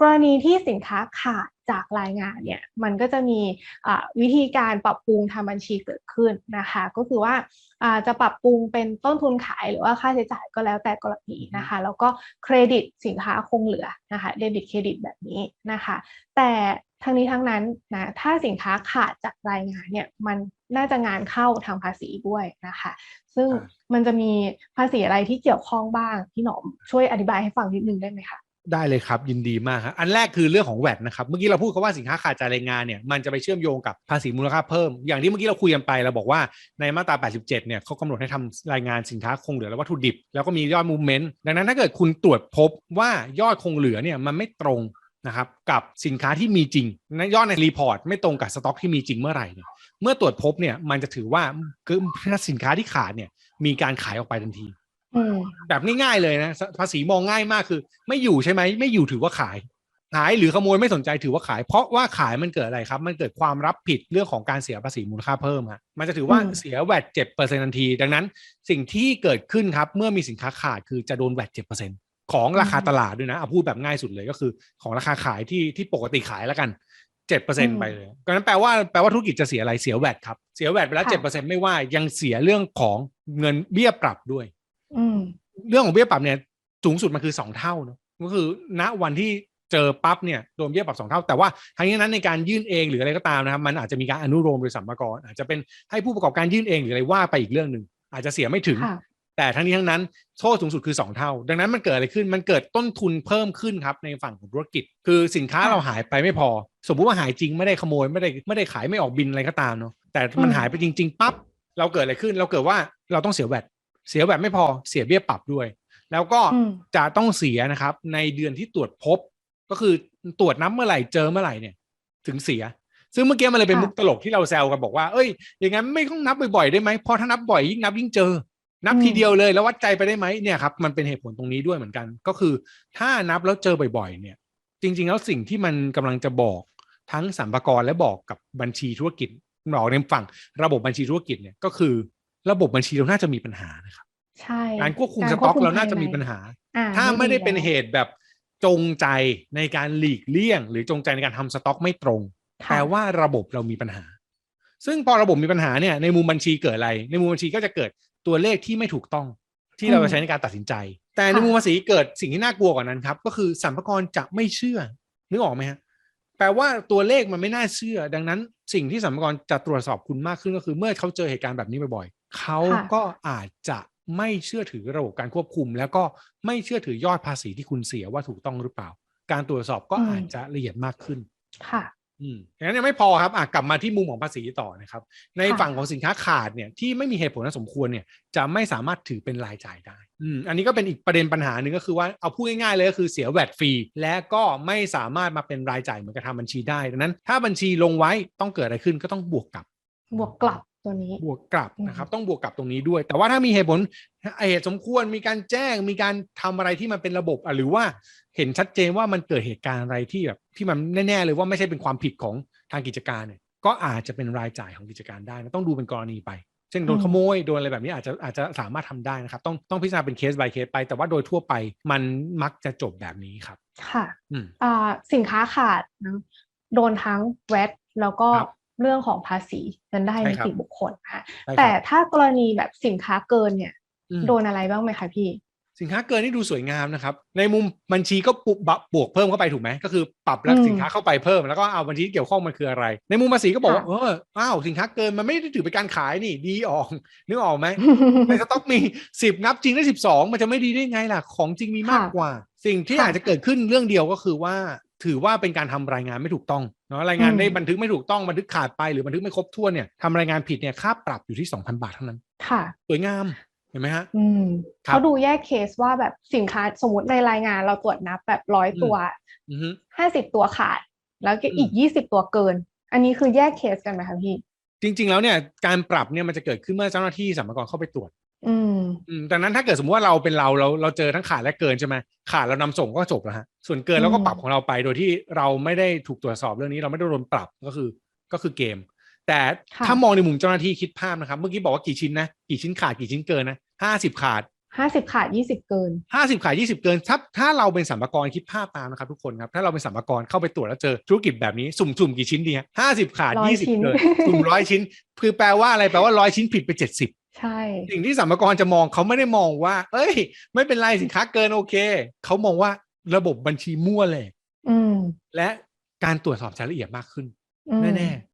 กรณีที่สินค้าขาดจากรายงานเนี่ยมันก็จะมีวิธีการปรับปรุงทางบัญชีเกิดขึ้นนะคะ ก็คือว่าจะปรับปรุงเป็นต้นทุนขายหรือว่าค่าใช้จ่ายก็แล้วแต่กรณีนะคะ แล้วก็เครดิตสินค้าคงเหลือนะคะเดบิตเครดิตแบบนี้นะคะ แต่ทั้งนี้ทั้งนั้นนะถ้าสินค้าขาดจากรายงานเนี่ยมันน่าจะงานเข้าทางภาษีด้วยนะคะ ซึ่งมันจะมีภาษีอะไรที่เกี่ยวข้องบ้างพี่หนอมช่วยอธิบายให้ฟังนิดนึงได้ไหมคะ ได้เลยครับยินดีมากครับอันแรกคือเรื่องของแวดนะครับเมื่อกี้เราพูดคาว่าสินค้าขาดจากรายงานเนี่ยมันจะไปเชื่อมโยงกับภาษีมูลค่าเพิ่ม อย่างที่เมื่อกี้เราคุยกันไปเราบอกว่าในมาตรา 87 เนี่ยเขากำหนดให้ทำรายงานสินค้าคงเหลือและวัตถุดิบ แล้วก็มียอดมูเมนต์ดังนั้นถ้าเกิดคุณตรวจพบว่ายอดคงเหลือเนี่ยมันไม่ตรงนะครับกับสินค้าที่มีจริงนยอดในรีพอร์ตไม่ตรงกับสต็อกที่มีจริงเมื่อไหร่เนี่ยเมื่อตรวจพบเนี่ยมันจะถือว่าคือสินค้าที่ขาดเนี่ยมีการขายออกไปทันที แบบง่ายๆเลยนะ ภาษีมองง่ายมากคือ ไม่อยู่ใช่ไหมไม่อยู่ถือว่าขายขายหรือขโมยไม่สนใจถือว่าขาย เพราะว่าขายมันเกิดอะไรครับ มันเกิดความรับผิดเรื่องของการเสียภาษีมูลค่าเพิ่มฮะมันจะถือว่าเสียแวดเจ็ดเปอร์เซ็นทันที ดังนั้นสิ่งที่เกิดขึ้นครับ เมื่อมีสินค้าขาดคือจะโดนแวดเจ็ดเปอร์เซ็นของราคาตลาดด้วยนะเอาพูดแบบง่ายสุดเลยก็คือ ของราคาขายที่ที่ปกติขายแล้วกันเจ็ดเปอร์เซ็นไปเลยก็นั้นแปลว่าแปลว่าธุรกิจจะเสียอะไรเสียแวดครับเสียแวดไปแล้วเจ็ดเปอร์เซ็นไม่ว่ายังเสียเรื่องของเงินเบี้ยปรับด้วย เรื่องของเบี้ยปรับเนี่ยสูงสุดมันคือสองเท่าเนาะก็คือณวันที่เจอปั๊บเนี่ยโดนเบี้ยปรับสองเท่า แต่ว่าทั้งนี้นั้นในการยื่นเองหรืออะไรก็ตามนะครับ มันอาจจะมีการอนุโลมโดยสัมภาระอาจจะเป็นให้ผู้ประกอบการยื่นเองหรืออะไรว่าไปอีกเรื่องหนึ่งอาจจะเสียไม่ถึง แต่ทั้งนี้ทั้งนั้นโทษสูงสุดคือ 2 เท่า ดังนั้นมันเกิดอะไรขึ้นมันเกิดต้นทุนเพิ่มขึ้นครับในฝั่งของธุรกิจ คือสินค้าเราหายไปไม่พอ สมมติว่าหายจริงไม่ได้ขโมยไม่ได้ไม่ได้ขายไม่ออกบินอะไรก็ตามเนาะแต่มันหายไปจริง ๆปั๊บเราเกิดอะไรขึ้นเราเกิดว่าเราต้องเสียแวด เสียแวดไม่พอเสียเบี้ยปรับด้วย แล้วก็จะต้องเสียนะครับ ในเดือนที่ตรวจพบ ก็คือตรวจนับเมื่อไหร่เจอเมื่อไหร่เนี่ย ถึงเสีย ซึ่งเมื่อกี้มันเลยเป็นมุกตลกที่เราแซวกันบอกว่าเอ้ยอย่างนั้นไม่ต้องนับบ่อยๆได้ไหมพอถ้านับบ่อยยิ่งนับยิ่งเจอ นับทีเดียวเลยแล้ววัดใจไปได้ไหมเนี่ยครับมันเป็นเหตุผลตรงนี้ด้วยเหมือนกัน ก็คือถ้านับแล้วเจอบ่อยๆ เนี่ย จริง ๆ แล้วสิ่งที่มันกำลังจะบอกทั้งสัมภาระและบอกกับบัญชีธุรกิจบอกในฝั่งระบบบัญชีธุรกิจเนี่ยก็คือ ระบบบัญชีเราน่าจะมีปัญหานะครับ ใช่การควบคุมสต็อกเราน่าจะมีปัญหา ถ้าไม่ได้เป็นเหตุแบบจงใจในการหลีกเลี่ยง หรือจงใจในการทำสต็อกไม่ตรงแปลว่าระบบเรามีปัญหา ซึ่งพอระบบมีปัญหาเนี่ยในมุมบัญชีเกิดอะไร ในมุมบัญชีก็จะเกิดตัวเลขที่ไม่ถูกต้อง ที่เราจะใช้ในการตัดสินใจ แต่ในมุมภาษีเกิดสิ่งที่น่ากลัวกว่านั้นครับ ก็คือสัมภาระจะไม่เชื่อนึกออกไหมฮะแปลว่าตัวเลขมันไม่น่าเชื่อ ดังนั้นสิ่งที่สัมภาระจะตรวจสอบคุณมากขึ้นก็คือ เมื่อเขาเจอเหตุการณ์แบบนี้บ่อยๆเขาก็อาจจะ ไม่เชื่อถือระบบการควบคุม แล้วก็ไม่เชื่อถือยอดภาษีที่คุณเสียว่าถูกต้องหรือเปล่า การตรวจสอบก็อาจจะละเอียดมากขึ้น ค่ะ อืมอย่างนั้นยังไม่พอครับอะกลับมาที่มุมของภาษีต่อนะครับ ในฝั่งของสินค้าขาดเนี่ยที่ไม่มีเหตุผลสมควรเนี่ยจะไม่สามารถถือเป็นรายจ่ายได้ อืมอันนี้ก็เป็นอีกประเด็นปัญหาหนึ่งก็คือว่าเอาพูดง่ายๆเลยก็คือเสียแวดฟรีและก็ไม่สามารถมาเป็นรายจ่ายเหมือนกับทำบัญชีได้ดังนั้น ถ้าบัญชีลงไว้ต้องเกิดอะไรขึ้นก็ต้องบวกกลับบวกกลับ ตัวนี้บวกกลับนะครับ ต้องบวกกลับตรงนี้ด้วย แต่ว่าถ้ามีเหตุผลเหตุสมควรมีการแจ้งมีการทำอะไรที่มันเป็นระบบหรือว่าเห็นชัดเจนว่ามันเกิดเหตุการณ์อะไรที่แบบที่มันแน่ๆเลยว่าไม่ใช่เป็นความผิดของทางกิจการเนี่ยก็อาจจะเป็นรายจ่ายของกิจการได้นะต้องดูเป็นกรณีไปเช่นโดนขโมยโดนอะไรแบบนี้อาจจะอาจจะสามารถทำได้นะครับ ต้องต้องพิจารณาเป็นเคส by เคสไป แต่ว่าโดยทั่วไปมันมักจะจบแบบนี้ครับ ค่ะอ่าสินค้าขาดนะโดนทั้งแวดแล้วก็ เรื่องของภาษีเงินได้นิติบุคคลนะคะแต่ถ้ากรณีแบบสินค้าเกินเนี่ย โดนอะไรบ้างไหมคะพี่ สินค้าเกินนี่ดูสวยงามนะครับ ในมุมบัญชีก็ปุบบวกเพิ่มเข้าไปถูกไหมก็คือปรับแล้วสินค้าเข้าไปเพิ่มแล้วก็เอาบัญชีที่เกี่ยวข้องมันคืออะไร ในมุมภาษีก็บอกว่าเอออ้าวสินค้าเกินมันไม่ได้ถือเป็นการขายนี่ดีออกนึกออกไหมในสต็อกมีสิบนับจริงได้สิบสองมันจะไม่ดีได้ไงล่ะของจริงมีมากกว่า สิ่งที่อาจจะเกิดขึ้นเรื่องเดียวก็คือว่าถือว่าเป็นการทำรายงานไม่ถูกต้องเนาะรายงานได้บันทึกไม่ถูกต้องบันทึกขาดไปหรือบันทึกไม่ครบถ้วนเนี่ยทำรายงานผิดเนี่ยค่าปรับอยู่ที่สองพันบาทเท่านั้น ค่ะ สวยงามเห็นไหมฮะอืมเขาดูแยกเคสว่าแบบสินค้าสมมติในรายงานเราตรวจนับแบบร้อยตัวห้าสิบตัวขาด แล้วก็อีกยี่สิบตัวเกิน อันนี้คือแยกเคสกันไหมคะพี่จริง ๆ แล้วเนี่ยการปรับเนี่ยมันจะเกิดขึ้นเมื่อเจ้าหน้าที่สัมภาระเข้าไปตรวจ อืมดังนั้นถ้าเกิดสมมติว่าเราเป็นเราเราเราเจอทั้งขาดและเกินใช่ไหมขาดเรานำส่งก็จบแล้วฮะส่วนเกินเราก็ปรับของเราไปโดยที่เราไม่ได้ถูกตรวจสอบเรื่องนี้ เราไม่ได้โดนปรับก็คือก็คือเกม แต่ถ้ามองในมุมเจ้าหน้าที่คิดภาพนะครับ เมื่อกี้บอกว่ากี่ชิ้นนะกี่ชิ้นขาดกี่ชิ้นเกินนะห้าสิบขาดห้าสิบขาดยี่สิบเกินห้าสิบขายยี่สิบเกินถ้าถ้าเราเป็นสัมภากรคิดภาพตามนะครับทุกคนครับถ้าเราเป็นสัมภากรเข้าไปตรวจแล้วเจอธุรกิจแบบนี้สุ่มสุ่มกี่ชิ้นดีฮะห้าสิบขาดร้อยยี่สิบชิ้นเกินสุ่มร้อยชิ้น คือแปลว่าอะไรแปลว่าร้อยชิ้นผิดไปเจ็ดสิบ ใช่ สิ่งที่สัมภากรจะมองเขาไม่ได้มองว่า เอ้ย ไม่เป็นไรสินค้าเกินโอเค เขามองว่าระบบบัญชีมั่วเลยอืมและการตรวจสอบรายละเอียดมากขึ้นอืมแน่